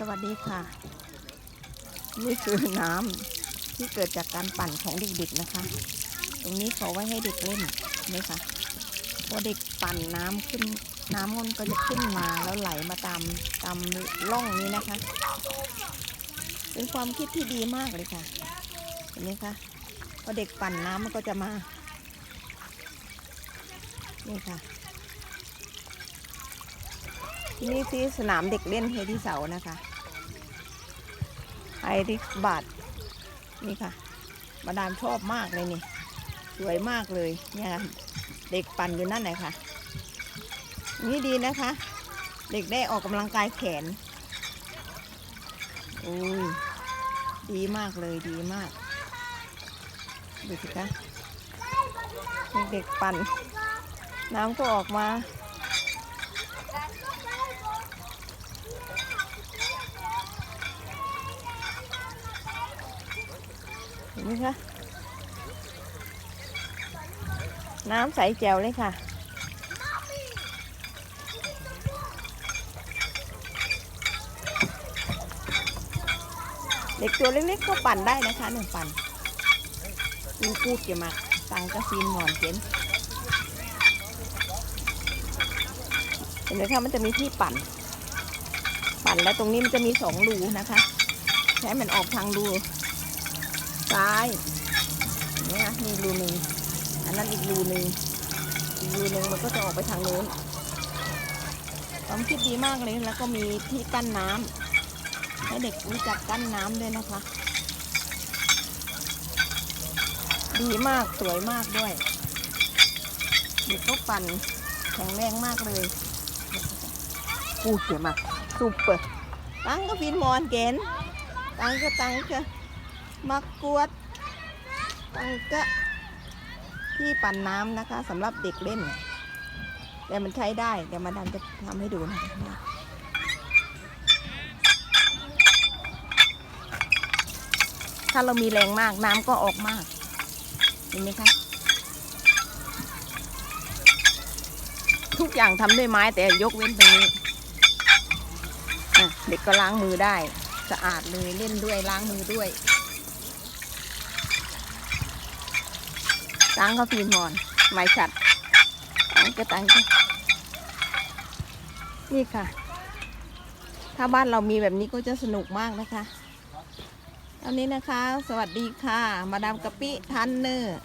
สวัสดีค่ะ นี่คือน้ำที่เกิดจากการปั่นของเด็กๆนะคะ ตรงนี้ขอไว้ให้เด็กเล่นนี่ค่ะพอเด็กปั่นน้ำขึ้นน้ำมันก็จะขึ้นมาแล้วไหลมาตามตามร่องนี้นะคะ เป็นความคิดที่ดีมากเลยค่ะ เห็นไหมคะพอเด็กปั่นน้ำมันก็จะมา นี่ค่ะนี่ที่สนามเด็กเล่นเฮดิเสานะคะ ไอริสบัตนี่ค่ะ มาดามชอบมากเลยนี่ สวยมากเลยเนี่ยค่ะเด็กปั่นอยู่นั่นไหนค่ะ นี่ดีนะคะ เด็กได้ออกกำลังกายแขนโอ้ยดีมากเลยดีมากดูสิคะเด็กๆปั่นน้ำก็ออกมา ห็นไหมคะน้ำใสแจ๋วเลยค่ะ เด็กตัวเล็กๆก็ปั่นได้นะคะหนึ่งปั่นกูกูเกี่ยมากตังกระซีนหมอนเจนเห็นไหมคะมันจะมีที่ปั่น ปั่นแล้วตรงนี้มันจะมีสองรูนะคะ ใช้มันออกทางรู ซ้ายนี่นะนี่รูหนึ่งอันนั้นอีกรูหนึ่งอีกรูหนึ่งมันก็จะออกไปทางโน้นความคิดดีมากเลยแล้วก็มีที่กั้นน้ำให้เด็กรู้จักกั้นน้ำด้วยนะคะ ดีมากสวยมากด้วยเด็กก็ปั่นแข็งแรงมากเลยปูเสียมากซุปเปอร์ตังก็ฟินมอนเกนตังก็ตังก็ มักกวดตังกะที่ปั่นน้ำนะคะสำหรับเด็กเล่นแต่มันใช้ได้เดี๋ยวมาดันจะทำให้ดูนะถ้าเรามีแรงมากน้ำก็ออกมากเห็นไหมคะทุกอย่างทำด้วยไม้แต่ยกเว้นตรงนี้เด็กก็ล้างมือได้ สะอาดเลยเล่นด้วยล้างมือด้วย ตังก็ฟีนหมอนไม่ชัดตังก็ตังก็นี่ค่ะ ถ้าบ้านเรามีแบบนี้ก็จะสนุกมากนะคะตอนนี้นะคะ สวัสดีค่ะ มาดามกะปิทันเนอร์